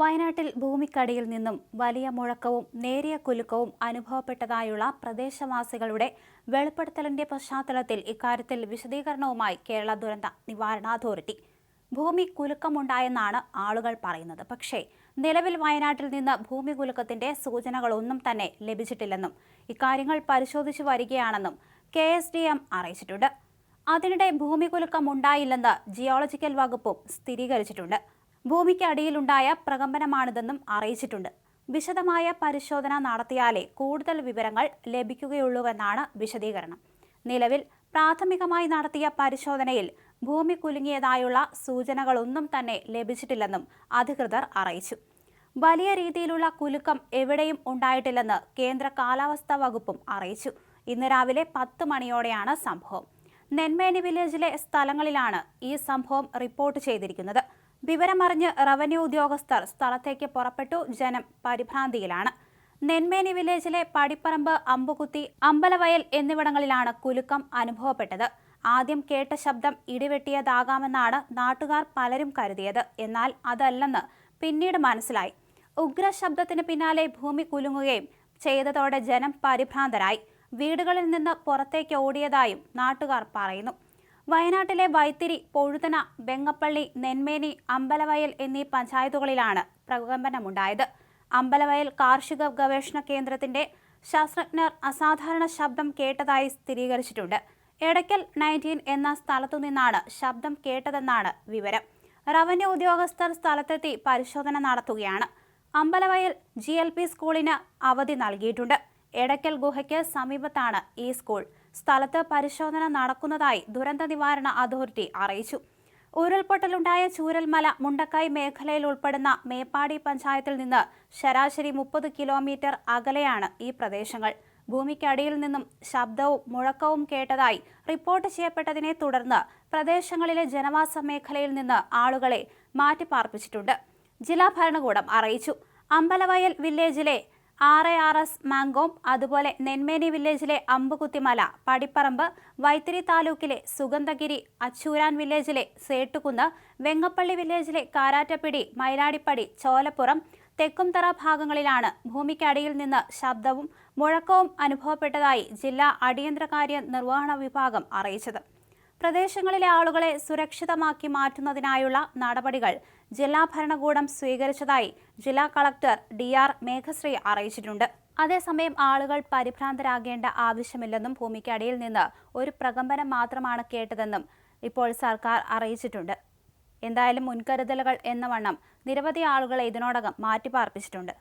വയനാട്ടിൽ ഭൂമിക്കടിയിൽ നിന്നും വലിയ മുഴക്കവും നേരിയ കുലുക്കവും അനുഭവപ്പെട്ടതായുള്ള പ്രദേശവാസികളുടെ വെളിപ്പെടുത്തലിന്റെ പശ്ചാത്തലത്തിൽ ഇക്കാര്യത്തിൽ വിശദീകരണവുമായി കേരള ദുരന്ത നിവാരണ അതോറിറ്റി. ഭൂമി കുലുക്കമുണ്ടായെന്നാണ് ആളുകൾ പറയുന്നത്. പക്ഷേ നിലവിൽ വയനാട്ടിൽ നിന്ന് ഭൂമി കുലുക്കത്തിന്റെ സൂചനകളൊന്നും തന്നെ ലഭിച്ചിട്ടില്ലെന്നും ഇക്കാര്യങ്ങൾ പരിശോധിച്ചു വരികയാണെന്നും കെ എസ് ഡി എം അറിയിച്ചിട്ടുണ്ട്. അതിനിടെ ഭൂമി കുലുക്കം ഉണ്ടായില്ലെന്ന് ജിയോളജിക്കൽ വകുപ്പും സ്ഥിരീകരിച്ചിട്ടുണ്ട്. ഭൂമിക്ക് അടിയിലുണ്ടായ പ്രകമ്പനമാണിതെന്നും അറിയിച്ചിട്ടുണ്ട്. വിശദമായ പരിശോധന നടത്തിയാലേ കൂടുതൽ വിവരങ്ങൾ ലഭിക്കുകയുള്ളൂവെന്നാണ് വിശദീകരണം. നിലവിൽ പ്രാഥമികമായി നടത്തിയ പരിശോധനയിൽ ഭൂമി കുലുങ്ങിയതായുള്ള സൂചനകളൊന്നും തന്നെ ലഭിച്ചിട്ടില്ലെന്നും അധികൃതർ അറിയിച്ചു. വലിയ രീതിയിലുള്ള കുലുക്കം എവിടെയും ഉണ്ടായിട്ടില്ലെന്ന് കേന്ദ്ര കാലാവസ്ഥാ വകുപ്പും അറിയിച്ചു. ഇന്ന് രാവിലെ പത്ത് മണിയോടെയാണ് സംഭവം. നെന്മേനി വില്ലേജിലെ സ്ഥലങ്ങളിലാണ് ഈ സംഭവം റിപ്പോർട്ട് ചെയ്തിരിക്കുന്നത്. വിവരമറിഞ്ഞ് റവന്യൂ ഉദ്യോഗസ്ഥർ സ്ഥലത്തേക്ക് പുറപ്പെട്ടു. ജനം പരിഭ്രാന്തിയിലാണ്. നെന്മേനി വില്ലേജിലെ പടിപ്പറമ്പ് അമ്പുകുത്തി അമ്പലവയൽ എന്നിവിടങ്ങളിലാണ് കുലുക്കം അനുഭവപ്പെട്ടത്. ആദ്യം കേട്ട ശബ്ദം ഇടിവെട്ടിയതാകാമെന്നാണ് നാട്ടുകാർ പലരും കരുതിയത്. എന്നാൽ അതല്ലെന്ന് പിന്നീട് മനസ്സിലായി. ഉഗ്ര ഉഗ്രശബ്ദത്തിന് പിന്നാലെ ഭൂമി കുലുങ്ങുകയും ചെയ്തതോടെ ജനം പരിഭ്രാന്തരായി. വീടുകളിൽ നിന്ന് പുറത്തേക്ക് ഓടിയതായും നാട്ടുകാർ പറയുന്നു. വയനാട്ടിലെ വൈത്തിരി പൊഴുതന വെങ്ങപ്പള്ളി നെന്മേനി അമ്പലവയൽ എന്നീ പഞ്ചായത്തുകളിലാണ് പ്രകമ്പനമുണ്ടായത്. അമ്പലവയൽ കാർഷിക ഗവേഷണ കേന്ദ്രത്തിന്റെ ശാസ്ത്രജ്ഞർ അസാധാരണ ശബ്ദം കേട്ടതായി സ്ഥിരീകരിച്ചിട്ടുണ്ട്. എടയ്ക്കൽ നയന്റീൻ എന്ന സ്ഥലത്തു നിന്നാണ് ശബ്ദം കേട്ടതെന്നാണ് വിവരം. റവന്യൂ ഉദ്യോഗസ്ഥർ സ്ഥലത്തെത്തി പരിശോധന നടത്തുകയാണ്. അമ്പലവയൽ ജി സ്കൂളിന് അവധി നൽകിയിട്ടുണ്ട്. എടയ്ക്കൽ ഗുഹയ്ക്ക് സമീപത്താണ് ഈ സ്കൂൾ. സ്ഥലത്ത് പരിശോധന നടക്കുന്നതായി ദുരന്ത നിവാരണ അതോറിറ്റി അറിയിച്ചു. ഉരുൾപൊട്ടലുണ്ടായ ചൂരൽമല മുണ്ടക്കായ് മേഖലയിൽ ഉൾപ്പെടുന്ന മേപ്പാടി പഞ്ചായത്തിൽ നിന്ന് ശരാശരി മുപ്പത് കിലോമീറ്റർ അകലെയാണ് ഈ പ്രദേശങ്ങൾ. ഭൂമിക്കടിയിൽ നിന്നും ശബ്ദവും മുഴക്കവും കേട്ടതായി റിപ്പോർട്ട് ചെയ്യപ്പെട്ടതിനെ തുടർന്ന് പ്രദേശങ്ങളിലെ ജനവാസ മേഖലയിൽ നിന്ന് ആളുകളെ മാറ്റിപ്പാർപ്പിച്ചിട്ടുണ്ട്. ജില്ലാ ഭരണകൂടം അറിയിച്ചു. അമ്പലവയൽ വില്ലേജിലെ ആർ എ ആർ എസ് മാങ്കോം അതുപോലെ നെന്മേനി വില്ലേജിലെ അമ്പുകുത്തിമല പടിപ്പറമ്പ് വൈത്തിരി താലൂക്കിലെ സുഗന്ധഗിരി അച്ചൂരാൻ വില്ലേജിലെ സേട്ടുകുന്ന് വെങ്ങപ്പള്ളി വില്ലേജിലെ കാരാറ്റപ്പിടി മൈലാടിപ്പടി ചോലപ്പുറം തെക്കുംതറ ഭാഗങ്ങളിലാണ് ഭൂമിക്കടിയിൽ നിന്ന് ശബ്ദവും മുഴക്കവും അനുഭവപ്പെട്ടതായി ജില്ലാ അടിയന്തരകാര്യ നിർവഹണ വിഭാഗം അറിയിച്ചത്. പ്രദേശങ്ങളിലെ ആളുകളെ സുരക്ഷിതമാക്കി മാറ്റുന്നതിനായുള്ള നടപടികൾ ജില്ലാ ഭരണകൂടം സ്വീകരിച്ചതായി ജില്ലാ കളക്ടർ ഡി ആർ മേഘശ്രീ അറിയിച്ചിട്ടുണ്ട്. അതേസമയം ആളുകൾ പരിഭ്രാന്തരാകേണ്ട ആവശ്യമില്ലെന്നും ഭൂമിക്കടിയിൽ നിന്ന് ഒരു പ്രകമ്പനം മാത്രമാണ് കേട്ടതെന്നും ഇപ്പോൾ സർക്കാർ അറിയിച്ചിട്ടുണ്ട്. എന്തായാലും മുൻകരുതലുകൾ എന്ന വണ്ണം നിരവധി ആളുകളെ ഇതിനോടകം മാറ്റിപ്പാർപ്പിച്ചിട്ടുണ്ട്.